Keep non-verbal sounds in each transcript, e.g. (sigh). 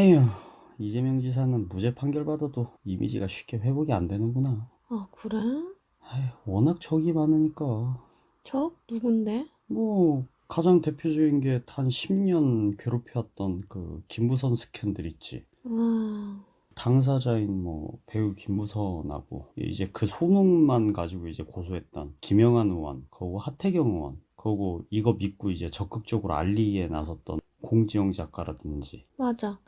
에휴, 이재명 지사는 무죄 판결 받아도 이미지가 쉽게 회복이 안 되는구나. 아, 그래? 아휴, 워낙 적이 많으니까. 적? 누군데? 뭐 가장 대표적인 게한 10년 괴롭혀왔던 그 김부선 스캔들 있지. 와, 당사자인 뭐 배우 김부선하고 이제 그 소문만 가지고 이제 고소했던 김영한 의원, 그리고 하태경 의원, 그리고 이거 믿고 이제 적극적으로 알리기에 나섰던 공지영 작가라든지 맞아.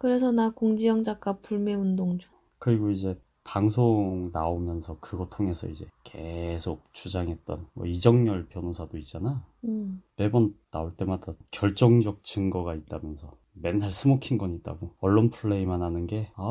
그래서 나 공지영 작가 불매 운동 중. 그리고 이제 방송 나오면서 그거 통해서 이제 계속 주장했던 뭐 이정열 변호사도 있잖아. 음. 매번 나올 때마다 결정적 증거가 있다면서 맨날 스모킹 건 있다고 언론 플레이만 하는 게 아,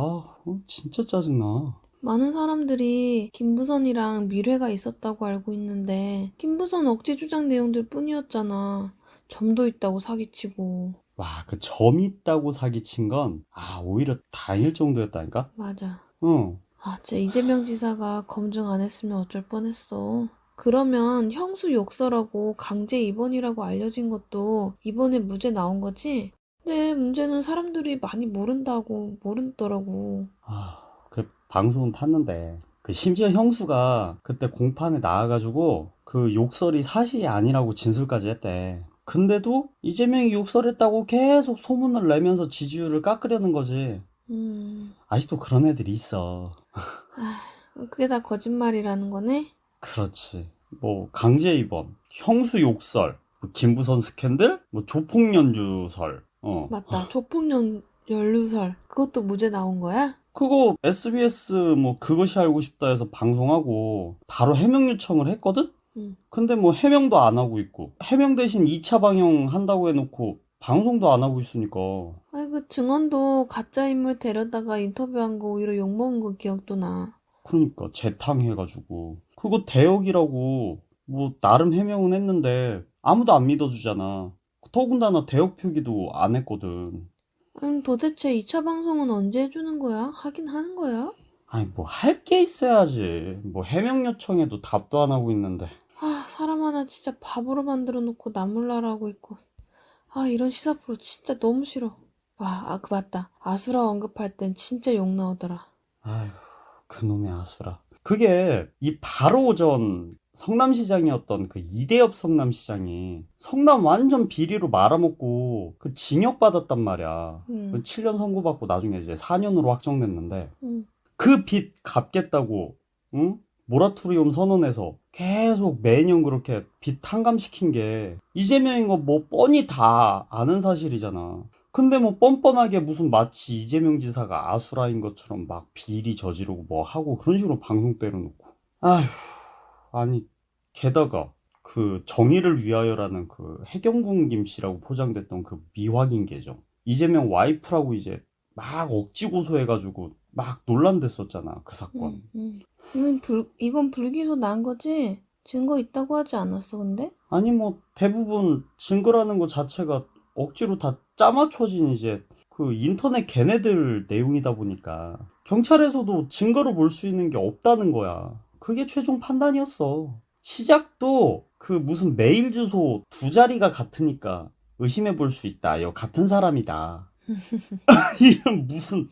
어, 진짜 짜증나. 많은 사람들이 김부선이랑 미래가 있었다고 알고 있는데 김부선 억지 주장 내용들 뿐이었잖아. 점도 있다고 사기치고. 와, 그 점 있다고 사기친 건 아, 오히려 다행일 정도였다니까? 맞아. 응. 아, 진짜 이재명 지사가 검증 안 했으면 어쩔 뻔했어. 그러면 형수 욕설하고 강제 입원이라고 알려진 것도 이번에 무죄 나온 거지? 근데 문제는 사람들이 많이 모른다고 모르더라고. 아, 그 방송은 탔는데 그 심지어 형수가 그때 공판에 나와가지고 그 욕설이 사실이 아니라고 진술까지 했대. 근데도 이재명이 욕설했다고 계속 소문을 내면서 지지율을 깎으려는 거지. 음, 아직도 그런 애들이 있어. 아, 그게 다 거짓말이라는 거네? 그렇지. 뭐 강제 입원, 형수 욕설, 뭐 김부선 스캔들, 뭐 조폭 연주설. 어. 맞다. 조폭 연 연루설. 그것도 무죄 나온 거야? 그거 SBS 뭐 그것이 알고 싶다 해서 방송하고 바로 해명 요청을 했거든? 응. 근데 뭐 해명도 안 하고 있고 해명 대신 2차 방영 한다고 해놓고 방송도 안 하고 있으니까 아이, 그 증언도 가짜 인물 데려다가 인터뷰한 거 오히려 욕먹은 거 기억도 나. 그러니까 재탕해가지고 그거 대역이라고 뭐 나름 해명은 했는데 아무도 안 믿어주잖아 더군다나 대역 표기도 안 했거든 아니, 도대체 2차 방송은 언제 해주는 거야? 하긴 하는 거야? 아니 뭐 할 게 있어야지 뭐 해명 요청해도 답도 안 하고 있는데 아, 사람 하나 진짜 바보로 만들어 놓고 나몰라라고 있고. 아, 이런 시사 프로 진짜 너무 싫어. 와, 아, 그 맞다. 아수라 언급할 땐 진짜 욕 나오더라. 아휴, 그놈의 아수라. 그게 이 바로 전 성남시장이었던 그 이대엽 성남시장이 성남 완전 비리로 말아먹고 그 징역 받았단 말이야. 응, 그 7년 선고받고 나중에 이제 4년으로 확정됐는데 응. 그 빚 갚겠다고, 응? 모라토리움 선언해서 계속 매년 그렇게 빚 탕감시킨 게 이재명인 거 뭐 뻔히 다 아는 사실이잖아. 근데 뭐 뻔뻔하게 무슨 마치 이재명 지사가 아수라인 것처럼 막 비리 저지르고 뭐 하고 그런 식으로 방송 때려놓고. 아휴, 아니, 게다가 그 정의를 위하여라는 그 해경궁 김씨라고 포장됐던 그 미확인 계정. 이재명 와이프라고 이제 막 억지 고소해가지고 막 논란됐었잖아, 그 사건. 응, 응. 이건 불, 이건 불기소 난 거지? 증거 있다고 하지 않았어, 근데? 아니 뭐 대부분 증거라는 것 자체가 억지로 다 짜맞춰진 이제 그 인터넷 걔네들 내용이다 보니까 경찰에서도 증거로 볼 수 있는 게 없다는 거야. 그게 최종 판단이었어. 시작도 그 무슨 메일 주소 두 자리가 같으니까 의심해 볼 수 있다. 여 같은 사람이다. (laughs) 이런 무슨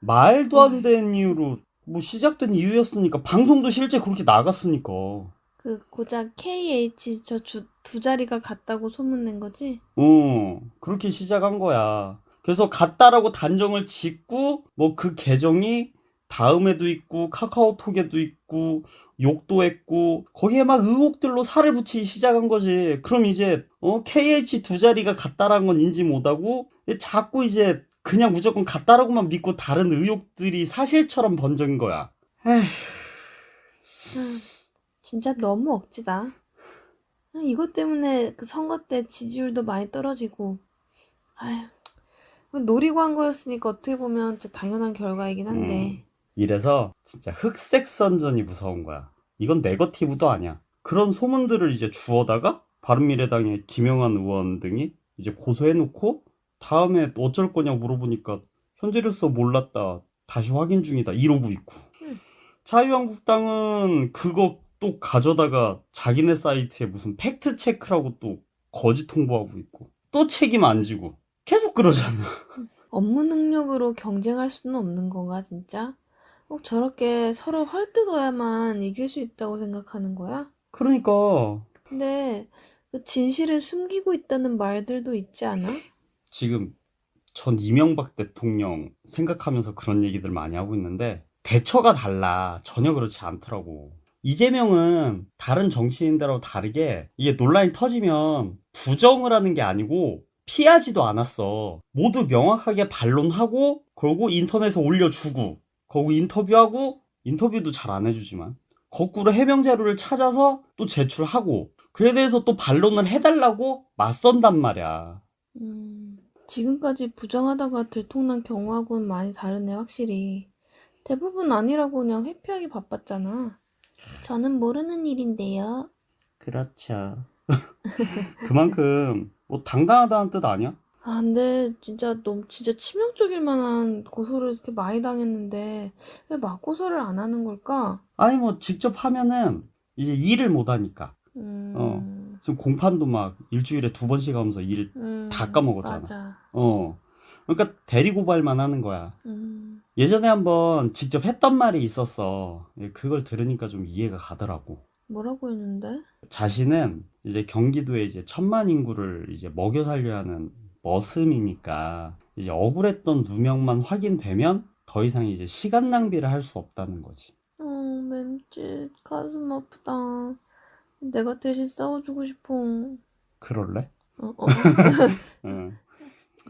말도 안 되는 이유로 뭐 시작된 이유였으니까 방송도 실제 그렇게 나갔으니까. 그 고작 KH 저두 자리가 같다고 소문낸 거지? 어, 그렇게 시작한 거야. 그래서 같다라고 단정을 짓고, 뭐 그 계정이 다음에도 있고, 카카오톡에도 있고, 욕도 했고, 거기에 막 의혹들로 살을 붙이기 시작한 거지. 그럼 이제, 어, KH 두 자리가 같다라는 건 인지 못하고, 자꾸 이제 그냥 무조건 같다라고만 믿고 다른 의혹들이 사실처럼 번진 거야. 에휴. 아, 진짜 너무 억지다. 아, 이것 때문에 그 선거 때 지지율도 많이 떨어지고, 아휴, 노리고 한 거였으니까 어떻게 보면 진짜 당연한 결과이긴 한데, 이래서 진짜 흑색 선전이 무서운 거야. 이건 네거티브도 아니야. 그런 소문들을 이제 주워다가 바른미래당의 김영환 의원 등이 이제 고소해놓고 다음에 어쩔 거냐 물어보니까 현재로서 몰랐다. 다시 확인 중이다. 이러고 있고. 음. 자유한국당은 그거 또 가져다가 자기네 사이트에 무슨 팩트 체크라고 또 거짓 홍보하고 있고 또 책임 안 지고 계속 그러잖아. 업무 능력으로 경쟁할 수는 없는 건가, 진짜? 꼭 저렇게 서로 헐뜯어야만 이길 수 있다고 생각하는 거야? 그러니까 근데 그 진실을 숨기고 있다는 말들도 있지 않아? 지금 전 이명박 대통령 생각하면서 그런 얘기들 많이 하고 있는데 대처가 달라. 전혀 그렇지 않더라고. 이재명은 다른 정치인들하고 다르게 이게 논란이 터지면 부정을 하는 게 아니고 피하지도 않았어. 모두 명확하게 반론하고 그러고 인터넷에 올려주고 거기 인터뷰하고 인터뷰도 잘 안 해주지만 거꾸로 해명 자료를 찾아서 또 제출하고 그에 대해서 또 반론을 해달라고 맞선단 말이야. 음, 지금까지 부정하다가 들통난 경우하고는 많이 다르네, 확실히. 대부분 아니라고 그냥 회피하기 바빴잖아. 저는 모르는 일인데요. 그렇죠. (laughs) 그만큼 뭐 당당하다는 뜻 아니야? 아, 근데 진짜 너무 진짜 치명적일 만한 고소를 이렇게 많이 당했는데 왜 맞고소를 안 하는 걸까? 아니 뭐 직접 하면은 이제 일을 못 하니까. 음, 지금 공판도 막 일주일에 두 번씩 하면서 일, 음, 다 까먹었잖아. 맞아. 어. 그러니까 대리 고발만 하는 거야. 음, 예전에 한번 직접 했던 말이 있었어. 예, 그걸 들으니까 좀 이해가 가더라고. 뭐라고 했는데? 자신은 이제 경기도에 이제 천만 인구를 이제 먹여 살려야 하는 머슴이니까 이제 억울했던 누명만 확인되면 더 이상 이제 시간 낭비를 할 수 없다는 거지. 어, 맴짓 가슴 아프다. 내가 대신 싸워주고 싶어. 어, 그럴래? 어. (laughs) 응.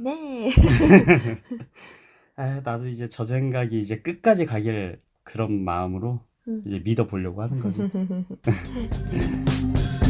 네. (laughs) 아, 나도 이제 저 생각이 이제 끝까지 가길 그런 마음으로 응. 이제 믿어보려고 하는 거지. (laughs)